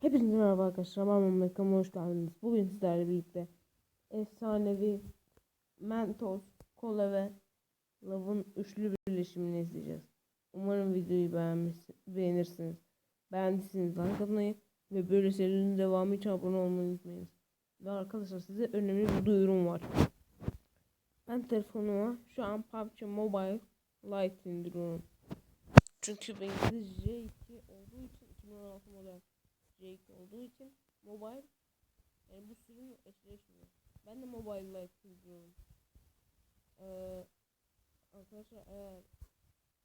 Hepinize merhaba arkadaşlar. Ben Mehmet hoş geldiniz. Bugün sizlerle birlikte efsanevi Mentos, Kola ve Love'ın üçlü birleşimini izleyeceğiz. Umarım videoyu beğenirsiniz. Beğendiyseniz like atmayı ve böyle serinin devamı için abone olmayı unutmayınız. Ve arkadaşlar size önemli bir duyurum var. Ben telefonuma şu an PUBG Mobile Lite indiriyorum. Çünkü benimki J2 olduğu için 2016 model J2 olduğu için mobile yani bu sürüm eşleşmiyor. Ben de mobile light izliyorum. Ee, arkadaşlar eğer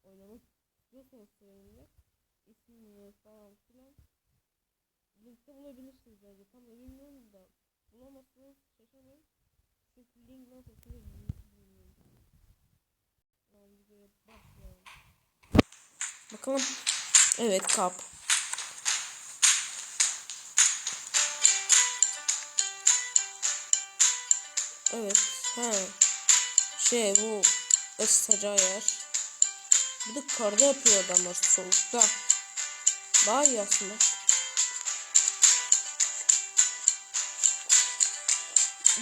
oynamak istiyorsanız seninle ismini falan filan linkte bulabilirsiniz bence. Tam da bilmiyorum da bulamazsanız şaşırmayın. Çünkü link nasıl atılır bilmiyorum. Bakalım. Evet kap. Evet. He. Şey bu ısıtacağı yer. Bir de karda yapıyor adamlar soğukta. Daha iyi aslında.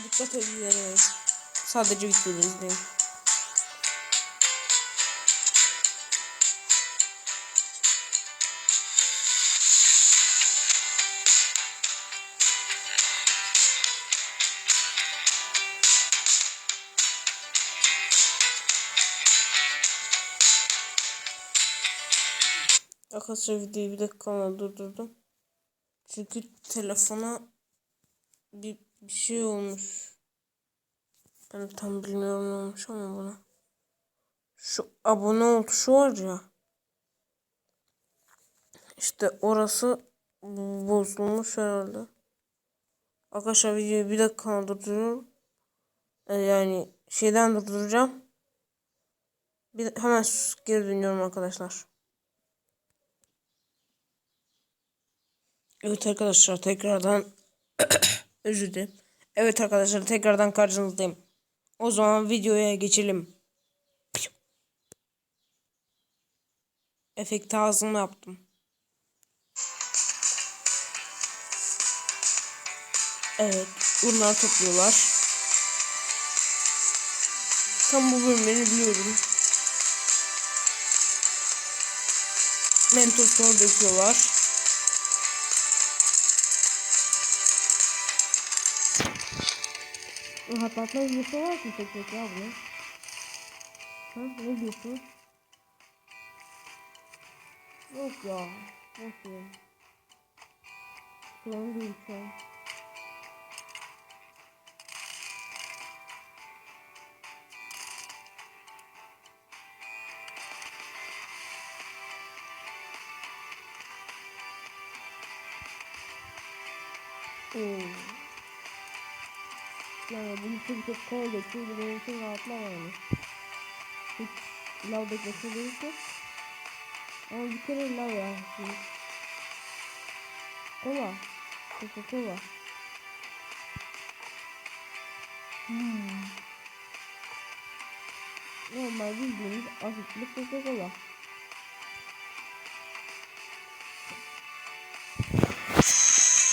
Dikkat edin. Sadece videoları izleyin. Arkadaşlar videoyu bir dakika durdurdum. Çünkü telefona bir, bir şey olmuş. Ben tam bilmiyorum ne olmuş ama buna. Şu abone ol tuşu var ya. İşte orası bozulmuş herhalde. Arkadaşlar videoyu bir dakika durduruyorum. Ee, yani şeyden durduracağım. Bir, hemen geri dönüyorum arkadaşlar. Evet arkadaşlar tekrardan özür dilerim. Evet arkadaşlar tekrardan karşınızdayım. O zaman videoya geçelim. Efekti ağzımla yaptım. Evet bunlar topluyorlar. Tam bu bölümleri biliyorum. Mentoslar döküyorlar. Hattatlar videosu olarak mı çekecek ya bunu? Ha ne diyorsun? Yok ya. Yok ya. Sorun değil şu an. Oo. Yani bunu çok çok kolay geçiyor. Benim için rahatlar yani. Hiç lav bekletme değilse. Ama bir kere lav ya. Kola. Coca Cola. Hmm. Normal bildiğimiz asitli Coca Cola.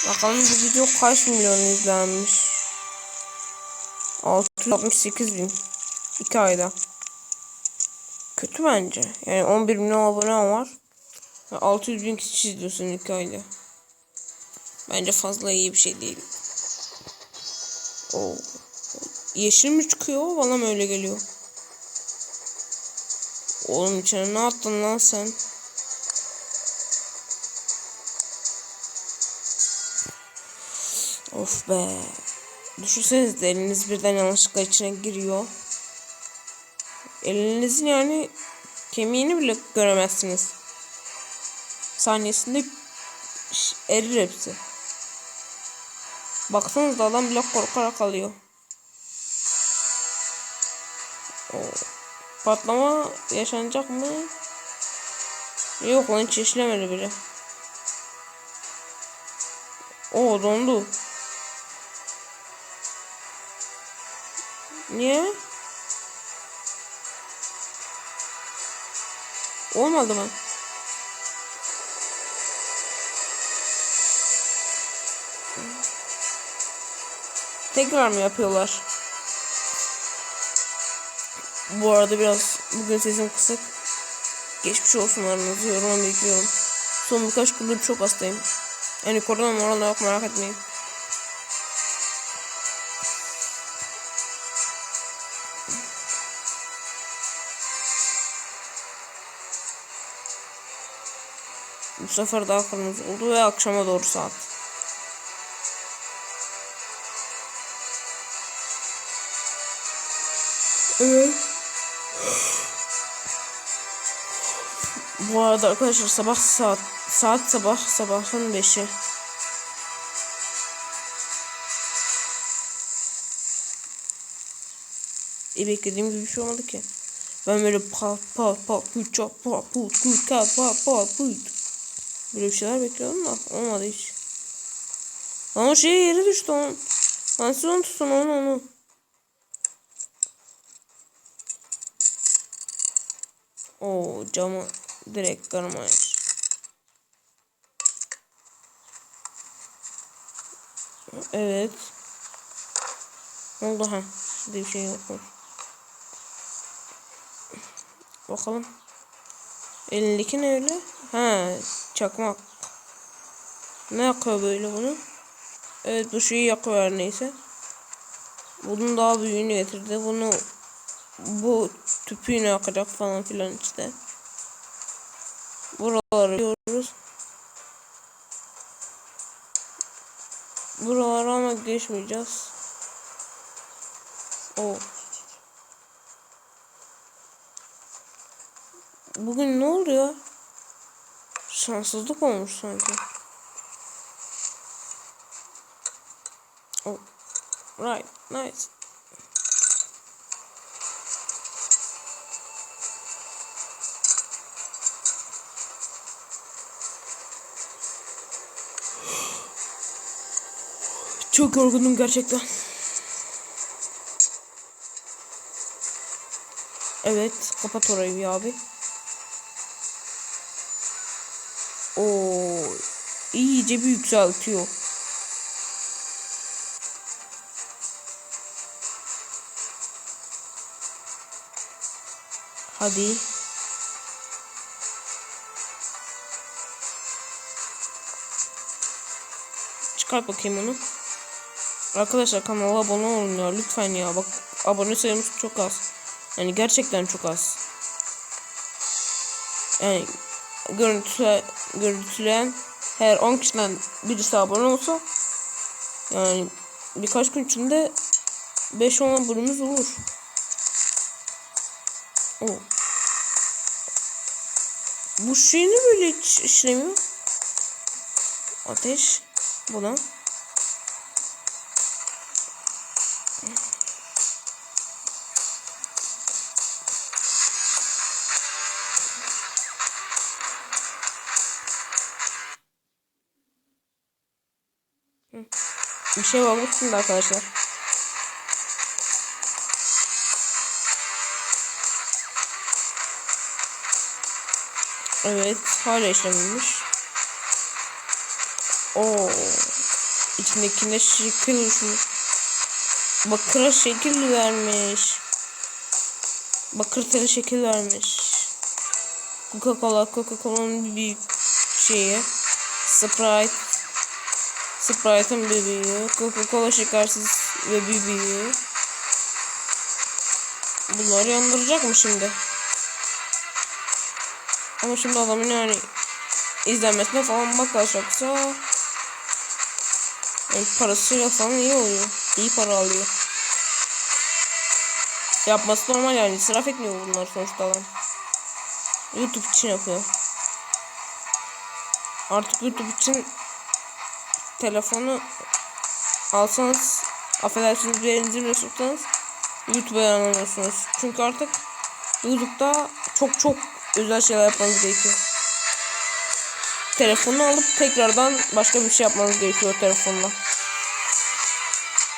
Bakalım bu video kaç milyon izlenmiş. 668 bin. 2 ayda. Kötü bence. Yani 11 milyon abone var. Ve 600 bin kişi izliyorsun 2 ayda. Bence fazla iyi bir şey değil. Oo. Yeşil mi çıkıyor? Bana mı öyle geliyor? Oğlum içine ne attın lan sen? Of be. Düşünsenize de eliniz birden yanlışlıkla içine giriyor. Elinizin yani kemiğini bile göremezsiniz. Saniyesinde erir hepsi. Baksanıza adam bile korkarak alıyor. O patlama yaşanacak mı? Yok lan hiç işlemedi bile. O dondu. Niye? Olmadı mı? Tekrar mı yapıyorlar? Bu arada biraz bugün sesim kısık. Geçmiş olsun aranızı yoruma bekliyorum. Son birkaç gündür çok hastayım. Yani korona morona yok merak etmeyin. Bu sefer daha kırmızı oldu ve akşama doğru saat. Evet. Bu arada arkadaşlar sabah saat saat sabah sabahın 5'i. E beklediğim gibi bir şey olmadı ki. Ben böyle pat pat pat put çat pat put put kat pat pat put. Böyle bir şeyler bekliyordum da olmadı hiç. Lan o şey yere düştü onun. Lan siz onu tutun onu onu. Oo camı direkt kırmış. Evet. Ne oldu ha? Bir şey yokmuş. Bakalım. Elindeki ne öyle? Ha, çakmak. Ne yakıyor böyle bunu? Evet bu şeyi yakıyor neyse. Bunun daha büyüğünü getirdi. Bunu bu tüpüyle yakacak falan filan işte. Buraları görüyoruz. Buralara ama geçmeyeceğiz. O. Bugün ne oldu ya? Şanssızlık olmuş sanki. Oh. Right, nice. Çok yorgunum gerçekten. Evet, kapat orayı abi. Oo, iyice bir yükseltiyor. Hadi. Çıkart bakayım onu. Arkadaşlar kanala abone olun ya lütfen ya bak abone sayımız çok az. Yani gerçekten çok az. Yani görüntüle, görüntüleyen her 10 kişiden birisi abone olsa yani birkaç gün içinde 5-10 abonemiz olur. Oo. Bu şey ne böyle hiç işlemiyor? Ateş. Buna. Bir şey olmuş şimdi arkadaşlar. Evet, hala işlememiş. Oo. İçindekine şekil oluşmuş. Bakıra şekil vermiş. Bakır teli şekil vermiş. Coca-Cola, Coca-Cola'nın bir şeyi. Sprite. Sprite'ın büyüğü. Coca-Cola şekersiz ve büyüğü. Bunları yandıracak mı şimdi? Ama şimdi adamın yani izlenmesine falan bakarsak yani parasıyla falan iyi oluyor. İyi para alıyor. Yapması normal yani israf etmiyor bunlar sonuçta adam. YouTube için yapıyor. Artık YouTube için telefonu alsanız affedersiniz bir elinizi bile tutsanız YouTube'a yaranamıyorsunuz. Çünkü artık YouTube'da çok çok özel şeyler yapmanız gerekiyor. Telefonu alıp tekrardan başka bir şey yapmanız gerekiyor telefonla.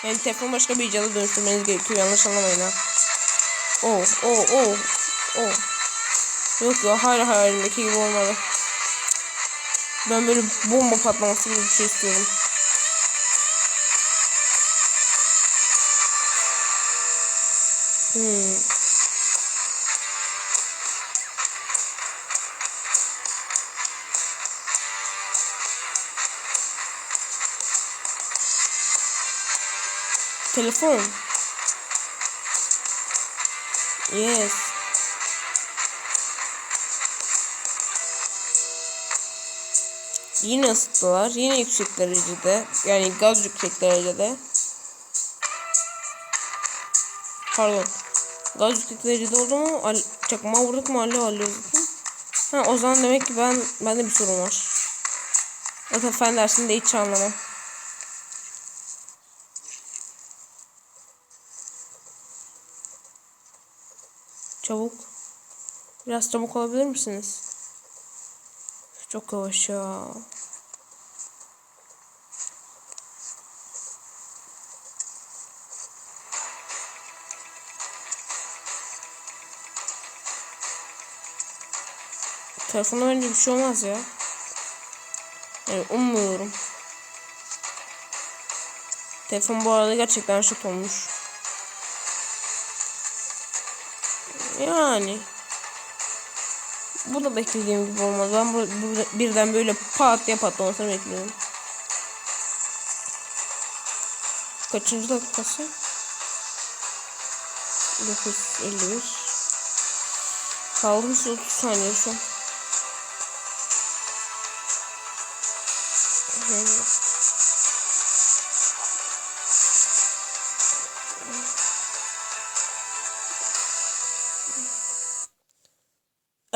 Yani telefonu başka bir icada dönüştürmeniz gerekiyor. Yanlış anlamayın ha. Oh, oh, oh, oh. Yok ya hayır hayalimdeki gibi olmadı. Ben böyle bomba patlaması gibi bir şey istiyorum. Hmm. Telefon. Yes. Yine ısıttılar. Yine yüksek derecede. Yani gaz yüksek derecede. Pardon. Gaz yüksek derecede oldu mu? Al çakmağı vurduk mu? Alo dedim. Ha o zaman demek ki ben bende bir sorun var. Zaten fen dersinde hiç anlamam. Çabuk. Biraz çabuk olabilir misiniz? Çok yavaş ya. Telefona bence bir şey olmaz ya. Yani ummuyorum. Telefon bu arada gerçekten şok olmuş. Yani. Bu da beklediğim gibi olmadı. Ben bu, burada birden böyle pat diye patlamasını bekliyorum. Kaçıncı dakikası? 951 Kalmış 30 saniye şu an.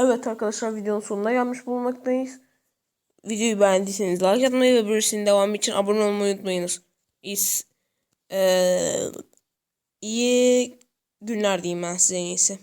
Evet arkadaşlar videonun sonuna gelmiş bulunmaktayız. Videoyu beğendiyseniz like atmayı ve birisinin devamı için abone olmayı unutmayınız. İyi, eee, iyi günler diyeyim ben size en iyisi.